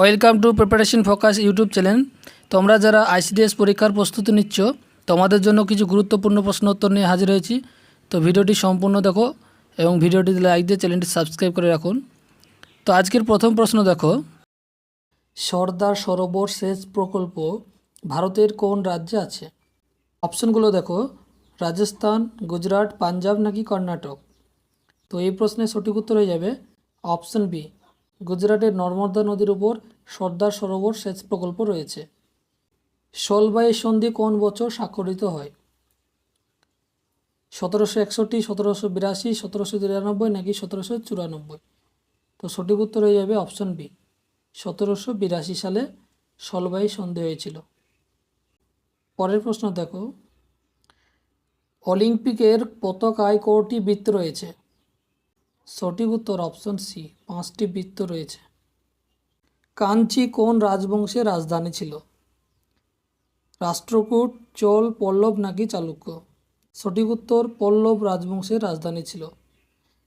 Welcome to preparation focus YouTube channel. তোমরা যারা ICDS পরীক্ষার প্রস্তুতি নিচ্ছ, তোমাদের জন্য কিছু গুরুত্বপূর্ণ প্রশ্ন উত্তর নিয়ে হাজির হয়েছি। তো ভিডিওটি সম্পূর্ণ দেখো এবং ভিডিওটি লাইক দিয়ে চ্যানেলটি সাবস্ক্রাইব করে রাখুন তো আজকের প্রথম প্রশ্ন দেখো। সর্দার সরোবর সেচ প্রকল্প ভারতের কোন রাজ্যে আছে? অপশনগুলো দেখো। রাজস্থান, গুজরাট, পাঞ্জাব নাকি কর্ণাটক? তো এই প্রশ্নের সঠিক উত্তর হয়ে যাবে অপশন বি। গুজরাটের নর্মদা নদীর উপর সর্দার সরোবর সেচ প্রকল্প রয়েছে। সলবাই সন্ধি কোন বছর স্বাক্ষরিত হয়? সতেরোশো একষট্টি, সতেরোশো বিরাশি, সতেরোশো তিরানব্বই নাকি সতেরোশো চুরানব্বই? তো সঠিক উত্তর হয়ে যাবে অপশন বি। সতেরোশো বিরাশি সালে সলবাই সন্ধি হয়েছিল। পরের প্রশ্ন দেখো। অলিম্পিকের পতাকায় কটি বৃত্ত রয়েছে। সঠিক উত্তর অপশন সি, পাঁচটি বৃত্ত রয়েছে। কাঞ্চি কোন রাজবংশের রাজধানী ছিল? রাষ্ট্রকূট, চোল, পল্লব নাকি চালুক্য? সঠিক উত্তর পল্লব রাজবংশের রাজধানী ছিল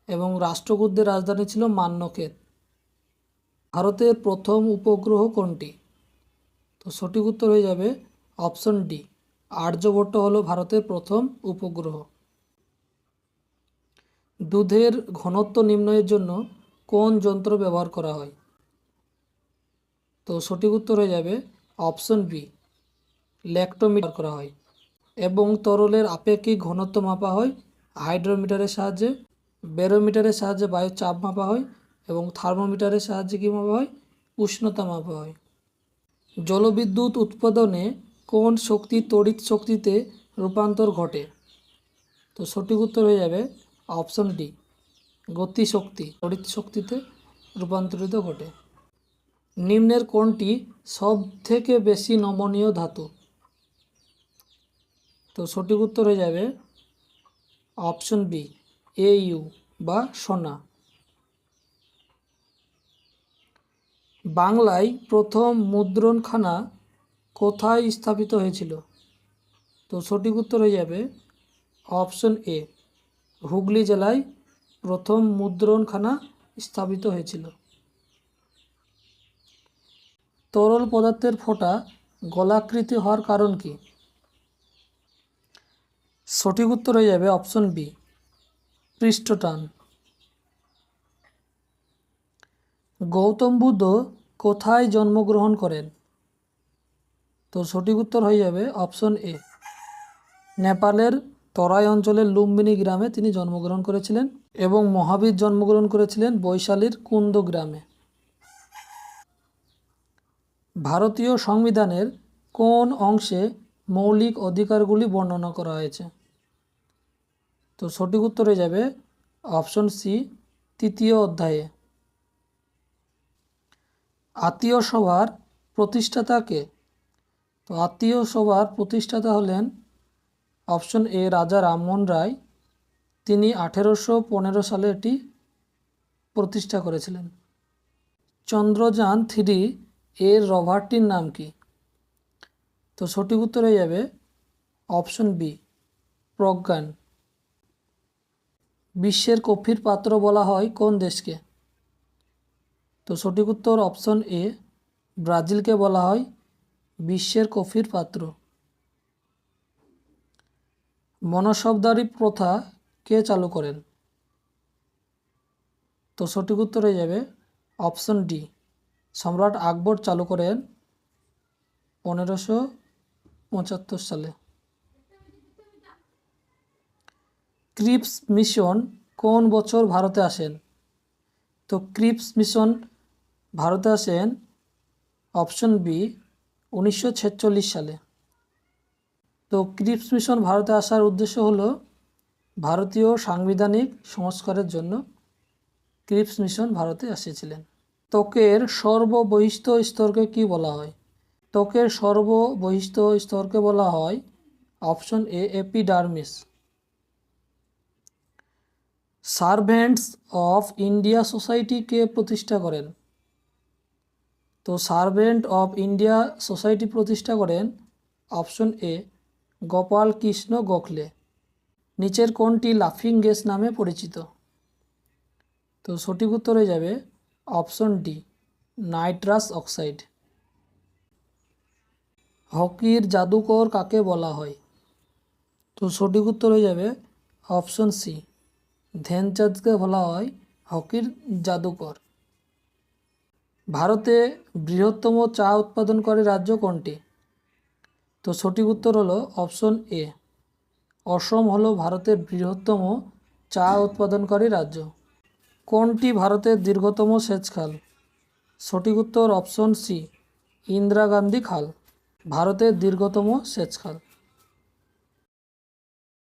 এবং রাষ্ট্রকূটদের রাজধানী ছিল মান্যক্ষেত ভারতের প্রথম উপগ্রহ কোনটি? তো সঠিক উত্তর হয়ে যাবে অপশন ডি, আর্যভট্ট হলো ভারতের প্রথম উপগ্রহ। দুধের ঘনত্ব নির্ণয়ের জন্য কোন যন্ত্র ব্যবহার করা হয়? তো সঠিক উত্তর হয়ে যাবে অপশন বি, ল্যাক্টোমিটার করা হয় এবং তরলের আপেক্ষিক ঘনত্ব মাপা হয়, হাইড্রোমিটারের সাহায্যে, ব্যারোমিটারের সাহায্যে বায়ুর চাপ মাপা হয় এবং থার্মোমিটারের সাহায্যে কী মাপা হয়? উষ্ণতা মাপা হয়। জলবিদ্যুৎ উৎপাদনে কোন শক্তি, তড়িৎ শক্তিতে রূপান্তর ঘটে? তো সঠিক উত্তর হয়ে যাবে অপশন ডি, গতি শক্তি, তড়িৎ শক্তিতে রূপান্তরিত ঘটে। নিম্নের কোনটি সব থেকে বেশি নমনীয় ধাতু। তো সঠিক উত্তর হয়ে যাবে অপশন বি, এ ইউ বা সোনা। বাংলায় প্রথম মুদ্রণখানা কোথায় স্থাপিত হয়েছিল? তো সঠিক উত্তর হয়ে যাবে অপশন এ হুগলি জেলায় প্রথম মুদ্রণখানা স্থাপিত হয়েছিল। তরল পদার্থের ফোঁটা গলাকৃতি হওয়ার কারণ কি? সঠিক উত্তর হয়ে যাবে অপশন বি, পৃষ্ঠটান। গৌতম বুদ্ধ কোথায় জন্মগ্রহণ করেন? তো সঠিক উত্তর হয়ে যাবে অপশন এ, নেপালের তরাই অঞ্চলের লুম্বিনী গ্রামে তিনি জন্মগ্রহণ করেছিলেন এবং মহাবীর জন্মগ্রহণ করেছিলেন বৈশালীর কুন্দ গ্রামে। ভারতীয় সংবিধানের কোন অংশে মৌলিক অধিকারগুলি বর্ণনা করা হয়েছে? তো সঠিক উত্তর যাবে অপশন সি, তৃতীয় অধ্যায়ে। আত্মীয় সভার প্রতিষ্ঠাতাকে তো আত্মীয় সভার প্রতিষ্ঠাতা হলেন অপশন এ রাজা রামমোহন রায়, তিনি আঠেরোশো পনেরো সালে এটি প্রতিষ্ঠা করেছিলেন। চন্দ্রযান থ্রি এর রভারটির নাম কি? তো সঠিক উত্তর হয়ে যাবে অপশন বি, প্রজ্ঞান। বিশ্বের কফির পাত্র বলা হয় কোন দেশকে? তো সঠিক উত্তর অপশন এ, ব্রাজিলকে বলা হয় বিশ্বের কফির পাত্র। মনসবদারি প্রথা কে চালু করেন? তো সঠিক উত্তর হয়ে যাবে অপশন ডি। সম্রাট আকবর চালু করেন পনেরোশো পঁচাত্তর সালে। ক্রিপস মিশন কোন বছর ভারতে আসেন? তো ক্রিপস মিশন ভারতে আসেন অপশন বি উনিশশো ছেচল্লিশ সালে। তো ক্রিপস মিশন ভারতে আসার উদ্দেশ্য হলো ভারতীয় সাংবিধানিক সংস্কারের জন্য ক্রিপস মিশন ভারতে এসেছিলেন। ত্বকের সর্ববহিষ্ঠ স্তরকে কি বলা হয়? ত্বকের সর্ববহিষ্ঠ স্তরকে বলা হয় option A epidermis. Servants of India সোসাইটিকে প্রতিষ্ঠা করেন? তো সার্ভেন্ট অফ ইন্ডিয়া সোসাইটি প্রতিষ্ঠা করেন অপশন এ গোপাল কৃষ্ণ গোখলে। নিচের কোনটি লাফিং গ্যাস নামে পরিচিত। তো সঠিক উত্তর হয়ে যাবে অপশন ডি, নাইট্রাস অক্সাইড। হকির জাদুকর কাকে বলা হয়? তো সঠিক উত্তর হয়ে যাবে অপশন সি, ধ্যানচাঁদকে বলা হয় হকির জাদুকর। ভারতে বৃহত্তম চা উৎপাদনকারী রাজ্য কোনটি? তো সঠিক উত্তর হলো অপশন এ। অসম হলো ভারতের বৃহত্তম চা উৎপাদনকারী রাজ্য। কোনটি ভারতের দীর্ঘতম সেচ খাল সঠিক উত্তর অপশন সি, ইন্দিরা গান্ধী খাল, ভারতের দীর্ঘতম সেচ খাল